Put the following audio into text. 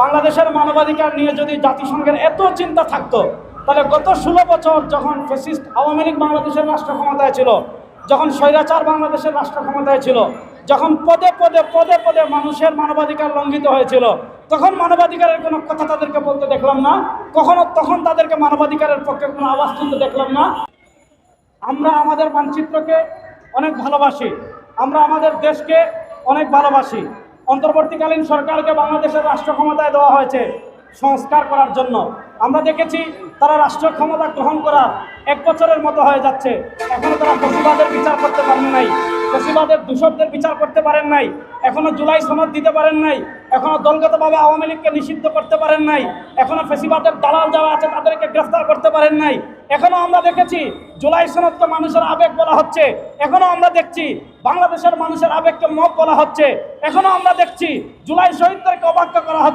বাংলাদেশের মানবাধিকার নিয়ে যদি জাতিসংঘের এত চিন্তা থাকতো, তাহলে গত ষোলো বছর যখন ফেসিস্ট আওয়ামী লীগ বাংলাদেশের রাষ্ট্র ক্ষমতায় ছিল, যখন স্বৈরাচার বাংলাদেশের রাষ্ট্র ক্ষমতায় ছিল, যখন পদে পদে পদে পদে মানুষের মানবাধিকার লঙ্ঘিত হয়েছিল, তখন মানবাধিকারের কোনো কথা তাদেরকে বলতে দেখলাম না, কখনো তখন তাদেরকে মানবাধিকারের পক্ষে কোনো আওয়াজ তুলতে দেখলাম না। আমরা আমাদের মানচিত্রকে অনেক ভালোবাসি, আমরা আমাদের দেশকে অনেক ভালোবাসি। অন্তর্বর্তীকালীন সরকারকে বাংলাদেশের রাষ্ট্র ক্ষমতায় দেওয়া হয়েছে সংস্কার করার জন্য। আমরা দেখেছি তারা রাষ্ট্র ক্ষমতা গ্রহণ করার এক বছরের মতো হয়ে যাচ্ছে। এখনও তারা ফসিবাদের বিচার করতে পারেন নাই। ফসিবাদের দূষকদের বিচার করতে পারেন নাই। এখনও জুলাই সনদ দিতে পারেন নাই। এখনও দলগতভাবে আওয়ামী লীগকে নিষিদ্ধ করতে পারেন নাই। এখনও ফেসিবাদের দালাল যারা আছে তাদেরকে গ্রেফতার করতে পারেন নাই। এখনও আমরা দেখেছি, জুলাই সনদ মানুষের আবেগ বলা হচ্ছে। এখনও আমরা দেখছি, বাংলাদেশের মানুষের আবেগকে মত বলা হচ্ছে। এখনও আমরা দেখছি, জুলাই শহীদদেরকে অবাক্য করা হচ্ছে।